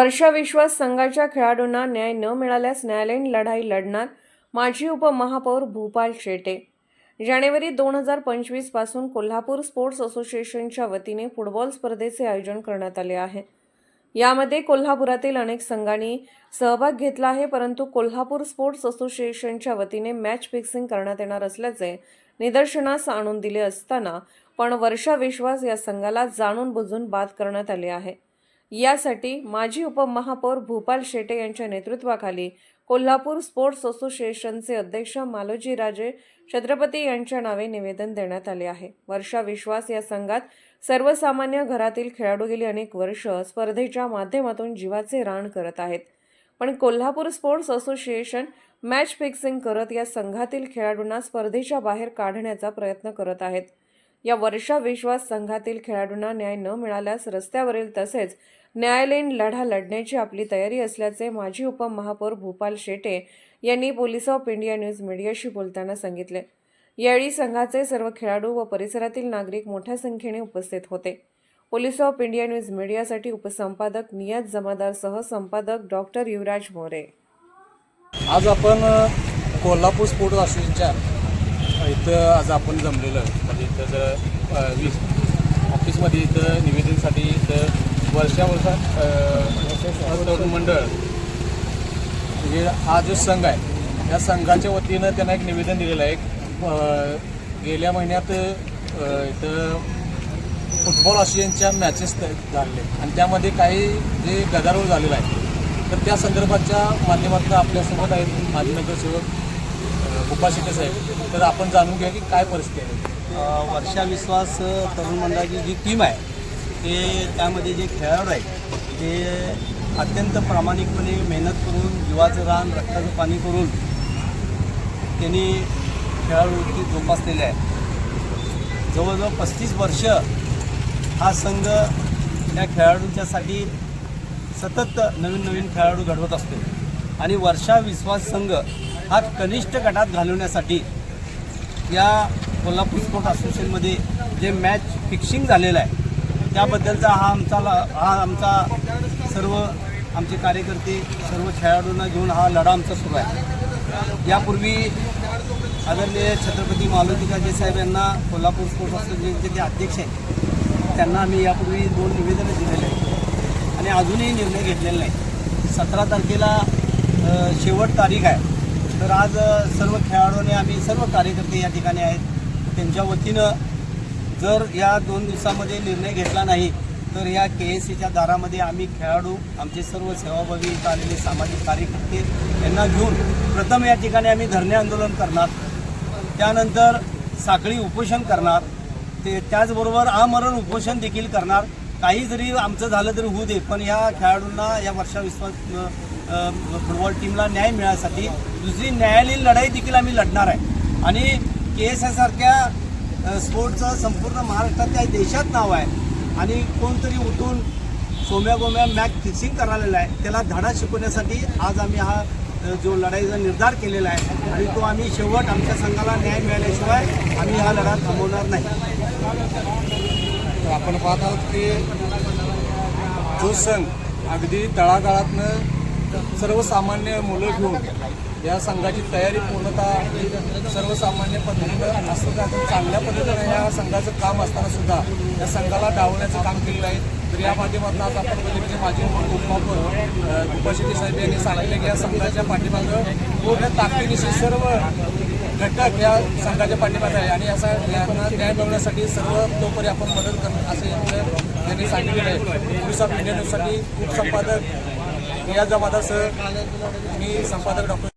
वर्षा विश्वास संघाच्या खेळाडूंना न्याय न मिळाल्यास न्यायालयीन लढाई लढणार माजी उपमहापौर भूपाल शेटे. जानेवारी दोन हजार पंचवीसपासून कोल्हापूर स्पोर्ट्स असोसिएशनच्या वतीने फुटबॉल स्पर्धेचे आयोजन करण्यात आले आहे. यामध्ये कोल्हापुरातील अनेक संघांनी सहभाग घेतला आहे परंतु कोल्हापूर स्पोर्ट्स असोसिएशनच्या वतीने मॅच फिक्सिंग करण्यात येणार असल्याचे निदर्शनास आणून दिले असताना पण वर्षा विश्वास या संघाला जाणून बुजून बाद करण्यात आले आहे. यासाठी माजी उपमहापौर भूपाल शेटे यांच्या नेतृत्वाखाली कोल्हापूर स्पोर्ट्स असोसिएशनचे अध्यक्ष मालोजी राजे छत्रपती यांच्या नावे निवेदन देण्यात आले आहे. वर्षा विश्वास या संघात सर्वसामान्य घरातील खेळाडू गेली अनेक वर्ष स्पर्धेच्या माध्यमातून जीवाचे रान करत आहेत. पण Kolhapur sports association match fixing करत या संघातील खेळाडूंना स्पर्धेच्या बाहेर काढण्याचा प्रयत्न करत आहेत. या वर्षा विश्वास संघातील खेळाडूंना न्याय न मिळाल्यास रस्त्यावरील तसेच न्यायालयीन लढा लढण्याची आपली तयारी असल्याचे माजी उपमहापौर भूपाल शेटे यांनी पोलीस ऑफ इंडिया न्यूज मीडियाशी बोलताना सांगितले. यावेळी संघाचे सर्व खेळाडू व परिसरातील नागरिक मोठ्या संख्येने उपस्थित होते. पोलीस ऑफ इंडिया न्यूज मीडियासाठी उपसंपादक नियाज जमादारसह संपादक डॉक्टर युवराज मोरे. आज आपण कोल्हापूर स्पोर्ट्स असोसिएशनच्या इथं आज आपण जमलेलं म्हणजे इथं जर वीस ऑफिसमध्ये इथं निवेदनसाठी इथं वर्षा वर्षा मंडळ. म्हणजे हा जो संघ आहे या संघाच्या वतीनं त्यांना एक निवेदन दिलेलं आहे. गेल्या महिन्यात इथं फुटबॉल असोसिएशनच्या मॅचेस झालेले आणि त्यामध्ये काही जे गदारोळ झालेला आहे तर त्या संदर्भाच्या माध्यमातून आपल्यासोबत आहेत माजी नगरसेवक उपासिते साहेब तर आपण जाणून घ्या की काय परिस्थिती आहे. वर्षा विश्वास तरुण मंडळाची जी टीम आहे ते त्यामध्ये जे खेळाडू आहेत ते अत्यंत प्रामाणिकपणे मेहनत करून जीवाचं रान रक्ताचं पाणी करून त्यांनी खेळाडूवृत्ती जोपासलेली आहे. जवळजवळ पस्तीस वर्ष हा संघ या खेळाडूंच्यासाठी सतत नवीन नवीन खेळाडू घडवत असतो. आणि वर्षा विश्वास संघ हा कनिष्ठ गटात घालवण्यासाठी या कोल्हापूर स्पोर्ट असोसिएशनमध्ये जे मॅच फिक्सिंग झालेलं आहे त्याबद्दलचा हा आमचा ला- हा आमचा सर्व आमचे कार्यकर्ते सर्व खेळाडूंना घेऊन हा लढा आमचा सुरू आहे. यापूर्वी आदरणीय छत्रपती मालोजी राजे साहेब यांना कोल्हापूर स्पोर्ट्स असोसिएशनचे जे अध्यक्ष आहेत त्यांना आम्ही यापूर्वी दोन निवेदनं दिलेले आहेत आणि अजूनही निर्णय घेतलेला नाही सतरा तारखेला शेवट तारीख आहे. तर आज सर्व खेळाडूने आम्ही सर्व कार्यकर्ते या ठिकाणी आहेत. त्यांच्या वतीनं जर या दोन दिवसामध्ये निर्णय घेतला नाही तर या के एस सीच्या दारामध्ये आम्ही खेळाडू आमचे सर्व सेवाभावी इथं आलेले सामाजिक कार्यकर्ते यांना घेऊन प्रथम या ठिकाणी आम्ही धरणे आंदोलन करणार. त्यानंतर साखळी उपोषण करणार. ते त्याचबरोबर आमरण उपोषण देखील करणार. काही जरी आमचं झालं तरी होऊ दे पण या खेळाडूंना या वर्षा विश्वास फुटबॉल टीमला न्याय मिळण्यासाठी दुसरी न्यायालयीन लढाई देखील आम्ही लढणार आहे. आणि के एस सारख्या स्पोर्टचं संपूर्ण महाराष्ट्रात त्या देशात नाव आहे. आणि कोणतरी उठून सोम्या गोम्या मॅच फिक्सिंग करालेला आहे. त्याला धडा शिकवण्यासाठी आज आम्ही हा जो लढाईचा निर्धार केलेला आहे आणि तो आम्ही शेवट आमच्या संघाला न्याय मिळाल्याशिवाय आम्ही हा लढा थांबवणार नाही. तर आपण पाहत आहोत की जो संघ अगदी तळागाळातनं सर्वसामान्य मुलं घेऊन या संघाची तयारी पूर्णतः सर्वसामान्य पद्धतीनं असं तर चांगल्या पद्धतीनं या संघाचं काम असताना सुद्धा या संघाला डावण्याचं काम केलेलं आहे. तर या माध्यमातून आज आपण बघितले की माझे उपमहापौर भूपा साहेब यांनी सांगितले की या संघाच्या पाठीमागं पूर्ण ताकदीनिशी सर्व घटक या संघाच्या पाठीमागे आहे आणि असा यांना न्याय मिळवण्यासाठी सर्व तोपरी आपण मदत करणं असं त्यांनी यांनी सांगितलेलं आहे. पोलीस ऑफ इंडिया न्यूजसाठी उपसंपादक या जमादासह मी संपादक डॉक्टर